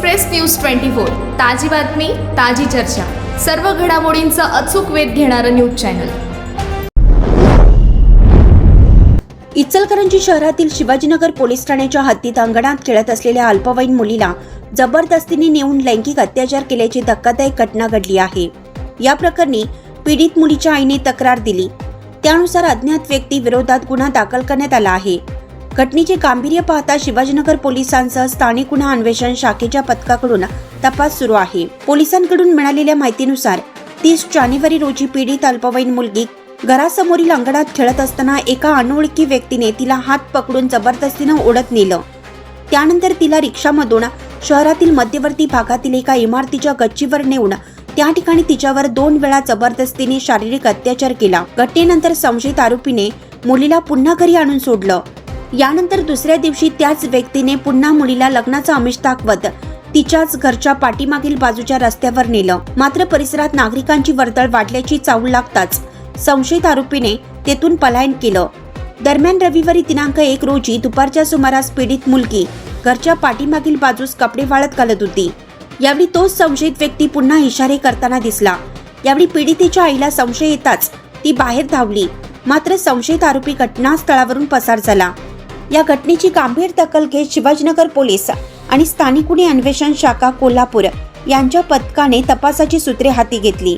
Express news twenty four ताजी बातमी ताजी चर्चा. सर्व घडामोडींचा अचूक वेध घेणारं न्यूज चॅनल. इचलकरंजी शहरातील शिवाजीनगर पोलीस ठाण्याच्या हद्दीत अंगणात खेळत असलेल्या अल्पवयीन मुलीला जबरदस्तीने नेऊन लैंगिक अत्याचार केल्याची धक्कादायक घटना घडली आहे. या प्रकरणी पीडित मुलीच्या आईने तक्रार दिली. त्यानुसार अज्ञात व्यक्ती विरोधात गुन्हा दाखल करण्यात आला आहे. घटनेचे गांभीर्य पाहता शिवाजीनगर पोलिसांसह स्थानिक गुन्हा अन्वेषण शाखेच्या पथकाकडून तपास सुरू आहे. पोलिसांकडून मिळालेल्या माहितीनुसार तीस जानेवारी रोजी पीडित अल्पवयीन मुलगी घरासमोरील अंगणात खेळत असताना एका अनोळखी व्यक्तीने तिला हात पकडून जबरदस्तीनं ओढत नेलं. त्यानंतर तिला रिक्षामधून शहरातील मध्यवर्ती भागातील एका इमारतीच्या गच्चीवर नेऊन त्या ठिकाणी तिच्यावर दोन वेळा जबरदस्तीने शारीरिक अत्याचार केला. घटनेनंतर संशयित आरोपीने मुलीला पुन्हा घरी आणून सोडलं. यानंतर दुसऱ्या दिवशी त्याच व्यक्तीने पुन्हा मुलीला लग्नाचं आमिष दाखवत तिच्याच घरच्या पाठीमागील बाजूच्या रस्त्यावर नेलं. मात्र परिसरात नागरिकांची वर्दळ वाढल्याची चावल लागताच संशयित आरोपीने तेथून पलायन केलं. दरम्यान रविवारी दिनांक एक रोजी दुपारच्या सुमारास पीडित मुलगी घरच्या पाठीमागील बाजूस कपडे वाळत घालत होती. यावेळी तोच संशयित व्यक्ती पुन्हा इशारे करताना दिसला. यावेळी पीडितेच्या आईला संशय येताच ती बाहेर धावली. मात्र संशयित आरोपी घटनास्थळावरून पसार झाला. या घटनेची गांभीर दखल घेत शिवाजीनगर पोलीस आणि स्थानिक गुन्हे अन्वेषण शाखा कोल्हापूर यांच्या पथकाने तपासाची सूत्रे हाती घेतली.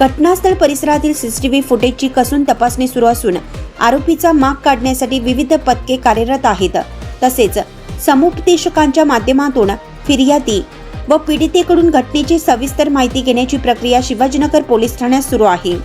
घटनास्थळ परिसरातील सीसीटीव्ही फुटेजची कसून तपासणी सुरू असून आरोपीचा माग काढण्यासाठी विविध पथके कार्यरत आहेत. तसेच समुपदेशकांच्या माध्यमातून फिर्यादी व पीडितेकडून घटनेची सविस्तर माहिती घेण्याची प्रक्रिया शिवाजीनगर पोलीस ठाण्यात सुरू आहे.